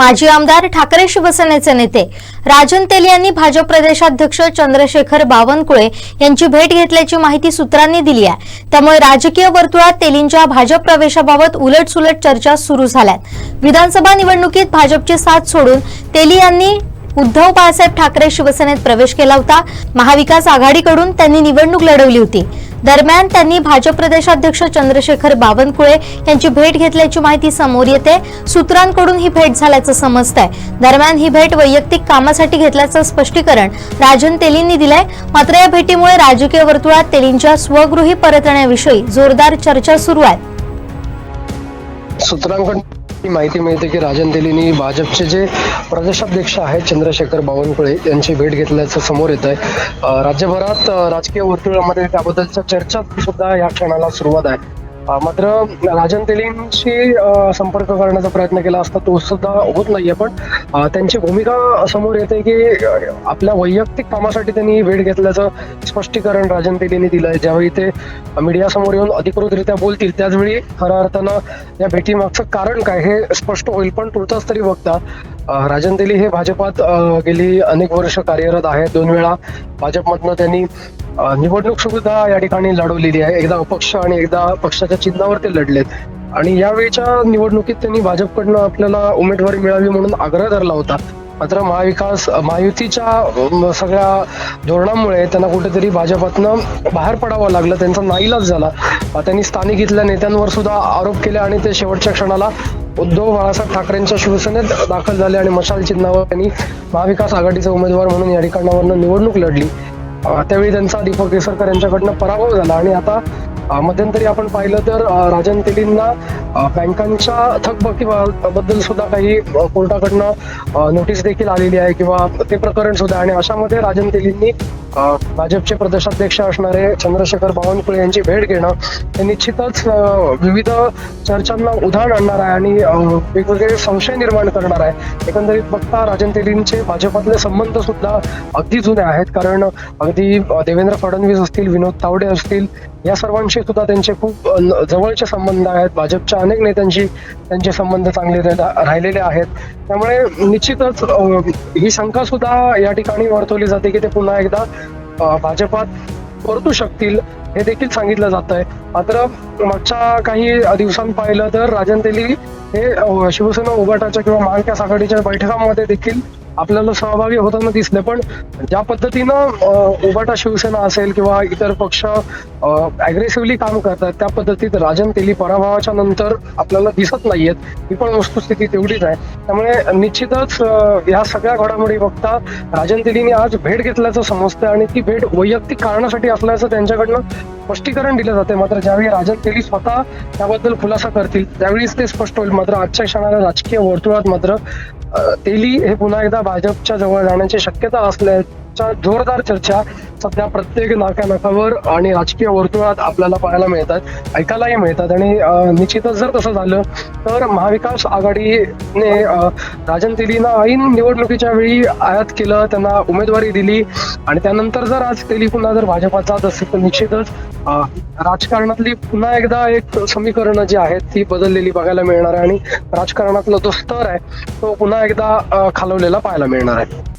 माजी आमदार ठाकरे शिवसेनेचे नेते. राजन तेल यांनी भाजप प्रदेशाध्यक्ष चंद्रशेखर बावनकुळे यांची भेट घेतल्याची माहिती सूत्रांनी दिली आहे. त्यामुळे राजकीय वर्तुळात तेलींच्या भाजप प्रवेशाबाबत उलटसुलट चर्चा सुरू झाल्यात. विधानसभा निवडणुकीत भाजपची साथ सोडून तेली यांनी उद्धव बाळासाहेब ठाकरे शिवसेनेत प्रवेश केला होता. महाविकास आघाडीकडून त्यांनी निवडणूक लढवली होती. दरम्यान त्यांनी भाजप प्रदेशाध्यक्ष चंद्रशेखर बावनकुळे यांची भेट घेतल्याची माहिती समोर येते. सूत्रांकडून ही भेट झाल्याचं समजतंय. दरम्यान ही भेट वैयक्तिक कामासाठी घेतल्याचं स्पष्टीकरण राजन तेलींनी दिलंय. मात्र या भेटीमुळे राजकीय वर्तुळात तेलींच्या स्वगृही परतण्याविषयी जोरदार चर्चा सुरू आहे. सूत्रांकडून माहिती मिळते की राजन तेलींनी भाजपचे जे प्रदेशाध्यक्ष आहेत चंद्रशेखर बावनकुळे यांची भेट घेतल्याचं समोर येत आहे राज्यभरात राजकीय वर्तुळामध्ये त्याबद्दलच्या चर्चा सुद्धा या क्षणाला सुरुवात आहे. मात्र राजन तेलींशी संपर्क करण्याचा प्रयत्न केला असता तो सुद्धा होत नाहीये. पण त्यांची भूमिका समोर येते की आपल्या वैयक्तिक कामासाठी त्यांनी वेळ भेट घेतल्याचं स्पष्टीकरण राजन तेलींनी दिलंय. ज्यावेळी ते मीडिया समोर येऊन अधिकृतरित्या बोलतील त्याचवेळी खऱ्या अर्थानं या भेटीमागचं कारण काय हे स्पष्ट होईल. पण तुर्तास तरी बघता राजन तेली हे भाजपात गेली अनेक वर्ष कार्यरत आहेत. दोन वेळा भाजपमधनं त्यांनी निवडणूक सुद्धा या ठिकाणी लढवलेली आहे. एकदा अपक्ष आणि एकदा पक्षाच्या चिन्हावर ते लढलेत. आणि यावेळीच्या निवडणुकीत त्यांनी भाजपकडनं आपल्याला उमेदवारी मिळावी म्हणून आग्रह धरला होता. मात्र महाविकास महायुतीच्या सगळ्या धोरणामुळे त्यांना कुठेतरी भाजपातनं बाहेर पडावं लागलं. त्यांचा नाईलाज झाला. त्यांनी स्थानिक इथल्या नेत्यांवर सुद्धा आरोप केले आणि ते शेवटच्या क्षणाला उद्धव बाळासाहेब ठाकरेंच्या शिवसेनेत दाखल झाले आणि मशाल चिन्हावर त्यांनी महाविकास आघाडीचे उमेदवार म्हणून या ठिकाणावरनं निवडणूक लढली. त्यावेळी त्यांचा दीपक केसरकर यांच्याकडनं पराभव झाला आणि आता मध्यंतरी आपण पाहिलं तर राजन तेलींना बँकांच्या थकबाकीबद्दल सुद्धा काही कोर्टाकडनं नोटीस देखील आलेली आहे किंवा ते प्रकरण सुद्धा आणि अशामध्ये राजन तेलींनी भाजपचे प्रदेशाध्यक्ष असणारे चंद्रशेखर बावनकुळे यांची भेट घेणं हे निश्चितच विविध चर्चांना उधाण आणणार आहे आणि वेगवेगळे संशय निर्माण करणार आहे. एकंदरीत बघता राजन तेलींचे भाजपातले संबंध सुद्धा अगदी जुने आहेत. कारण अगदी देवेंद्र फडणवीस असतील विनोद तावडे असतील या सर्वांशी सुद्धा त्यांचे खूप जवळचे संबंध आहेत. भाजपच्या अनेक नेत्यांशी त्यांचे संबंध चांगले राहिलेले आहेत. त्यामुळे निश्चितच ही शंका सुद्धा या ठिकाणी वर्तवली जाते की ते पुन्हा एकदा भाजपात परतू शकतील हे देखील सांगितलं जात आहे मात्र मागच्या काही दिवसांत पाहिलं तर राजन तेली हे शिवसेना उभाटाच्या किंवा महाविकास आघाडीच्या बैठकांमध्ये देखील आपल्याला सहभागी होताना दिसले. पण ज्या पद्धतीनं अं, उभाटा शिवसेना असेल किंवा इतर पक्ष अग्रेसिव्हली काम करतात. त्या पद्धतीत राजन तेली पराभवाच्या नंतर आपल्याला दिसत नाहीयेत. ही पण वस्तुस्थिती तेवढीच आहे. त्यामुळे निश्चितच या सगळ्या घडामोडी बघता राजन तेलीने आज भेट घेतल्याचं समजतं आणि ती भेट वैयक्तिक कारणासाठी असल्याचं त्यांच्याकडनं स्पष्टीकरण दिलं जाते मात्र ज्यावेळी राजन तेली स्वतः त्याबद्दल खुलासा करतील त्यावेळीच ते स्पष्ट होईल. मात्र आजच्या क्षणाला राजकीय वर्तुळात मात्र तेली हे पुन्हा एकदा भाजपच्या जवळ जाण्याची शक्यता असल्या जोरदार चर्चा सध्या प्रत्येक नाकानाकावर आणि राजकीय वर्तुळात आपल्याला पाहायला मिळतात ऐकायलाही मिळतात. आणि निश्चितच जर तसं झालं तर महाविकास आघाडीने राजन तेलींना ऐन निवडणुकीच्या वेळी आयात केलं त्यांना उमेदवारी दिली आणि त्यानंतर जर आज तेली पुन्हा जर भाजपात जात असेल तर निश्चितच राजकारणातली पुन्हा एकदा एक समीकरणं जी आहेत ती बदललेली बघायला मिळणार आहे. आणि राजकारणातला जो स्तर आहे तो पुन्हा एकदा खालवलेला पाहायला मिळणार आहे.